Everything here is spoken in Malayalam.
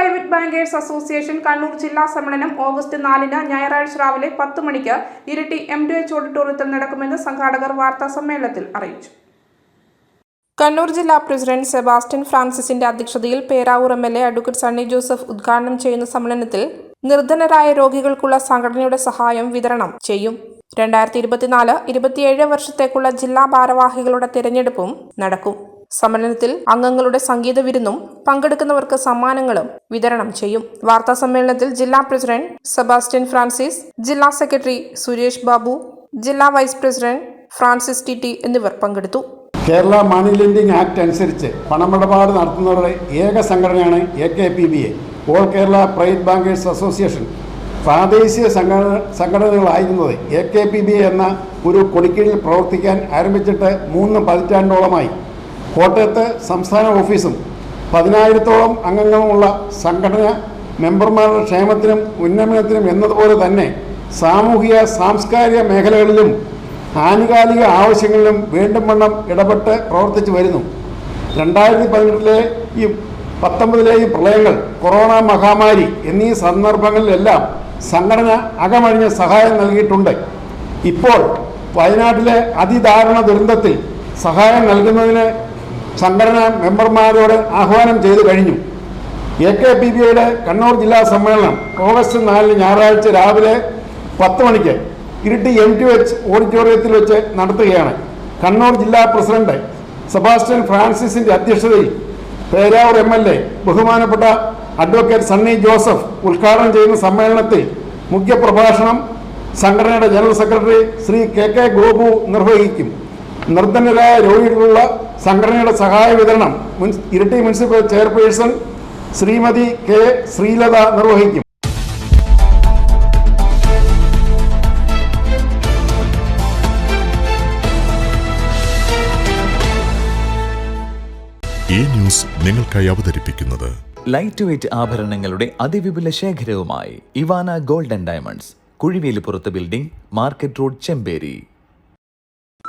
പ്രൈവറ്റ് ബാങ്കേഴ്സ് അസോസിയേഷൻ കണ്ണൂർ ജില്ലാ സമ്മേളനം ഓഗസ്റ്റ് നാലിന് ഞായറാഴ്ച രാവിലെ പത്ത് മണിക്ക് ഇരട്ടി എം ഡി എച്ച് ഓഡിറ്റോറിയത്തിൽ നടക്കുമെന്ന് സംഘാടകർ വാർത്താ സമ്മേളനത്തിൽ അറിയിച്ചു. കണ്ണൂർ ജില്ലാ പ്രസിഡന്റ് സെബാസ്റ്റ്യൻ ഫ്രാൻസിസിന്റെ അധ്യക്ഷതയിൽ Peravoor M L A advocate Sunny Joseph ഉദ്ഘാടനം ചെയ്യുന്ന സമ്മേളനത്തിൽ നിർധനരായ രോഗികൾക്കുള്ള സംഘടനയുടെ സഹായം വിതരണം ചെയ്യും. രണ്ടായിരത്തി ഇരുപത്തിനാല് ഇരുപത്തിയേഴ് വർഷത്തേക്കുള്ള ജില്ലാ ഭാരവാഹികളുടെ തിരഞ്ഞെടുപ്പും നടക്കും. സമ്മേളനത്തിൽ അംഗങ്ങളുടെ സംഗീത വിരുന്നും പങ്കെടുക്കുന്നവർക്ക് സമ്മാനങ്ങളും വിതരണം ചെയ്യും. വാർത്താ സമ്മേളനത്തിൽ ജില്ലാ പ്രസിഡന്റ് സെബാസ്റ്റ്യൻ ഫ്രാൻസിസ് ജില്ലാ സെക്രട്ടറി സുരേഷ് ബാബു ജില്ലാ vice president Francis T T എന്നിവർ പങ്കെടുത്തു. കേരള മണി ലെൻഡിംഗ് ആക്ട് അനുസരിച്ച് പണമിടപാട് നടത്തുന്നവരുടെ ഏക സംഘടനയാണ് A K P B A. All Kerala private bankers association പ്രാദേശിക സംഘടന സംഘടനകളായിരുന്നത് എ കെ പി ബി എന്ന ഒരു കൊടിക്കീഴിൽ പ്രവർത്തിക്കാൻ ആരംഭിച്ചിട്ട് മൂന്ന് പതിറ്റാണ്ടോളമായി. കോട്ടയത്ത് സംസ്ഥാന ഓഫീസും പതിനായിരത്തോളം അംഗങ്ങളുമുള്ള സംഘടന മെമ്പർമാരുടെ ക്ഷേമത്തിനും ഉന്നമനത്തിനും എന്നതുപോലെ തന്നെ സാമൂഹിക സാംസ്കാരിക മേഖലകളിലും ആനുകാലിക ആവശ്യങ്ങളിലും വീണ്ടും വണ്ണം ഇടപെട്ട് പ്രവർത്തിച്ചു വരുന്നു. രണ്ടായിരത്തി പതിനെട്ടിലെ ഈ പത്തൊമ്പതിലെ ഈ പ്രളയങ്ങൾ കൊറോണ മഹാമാരി എന്നീ സന്ദർഭങ്ങളിലെല്ലാം സംഘടന അകമഴിഞ്ഞ സഹായം നൽകിയിട്ടുണ്ട്. ഇപ്പോൾ വയനാട്ടിലെ അതിദാരുണ ദുരന്തത്തിൽ സഹായം നൽകുന്നതിന് സംഘടന മെമ്പർമാരോട് ആഹ്വാനം ചെയ്തു കഴിഞ്ഞു. എ കെ പി ബിയുടെ കണ്ണൂർ ജില്ലാ സമ്മേളനം ഓഗസ്റ്റ് നാലിന് ഞായറാഴ്ച രാവിലെ പത്ത് മണിക്ക് ഇരിട്ടി എം ടി എച്ച് ഓഡിറ്റോറിയത്തിൽ വെച്ച് നടത്തുകയാണ്. കണ്ണൂർ ജില്ലാ പ്രസിഡന്റ് സെബാസ്റ്റ്യൻ ഫ്രാൻസിസിന്റെ അധ്യക്ഷതയിൽ പേരാവൂർ എം എൽ എ ബഹുമാനപ്പെട്ട അഡ്വക്കേറ്റ് സണ്ണി ജോസഫ് ഉദ്ഘാടനം ചെയ്യുന്ന സമ്മേളനത്തിൽ മുഖ്യപ്രഭാഷണം സംഘടനയുടെ general secretary Shri K K Gopu നിർവഹിക്കും. നിർധനരായ രോഗികളുള്ള സംഘടനയുടെ സഹായ വിതരണം മുൻ- Iritty municipal chairperson Shrimati K Sreelatha നിർവഹിക്കും. ഈ ന്യൂസ് നിങ്ങൾക്കായി അവതരിപ്പിക്കുന്നത് ലൈറ്റ് വെയ്റ്റ് ആഭരണങ്ങളുടെ അതിവിപുല ശേഖരവുമായി Ivana golden diamonds Kuzhivelipurath building market road Chemperi.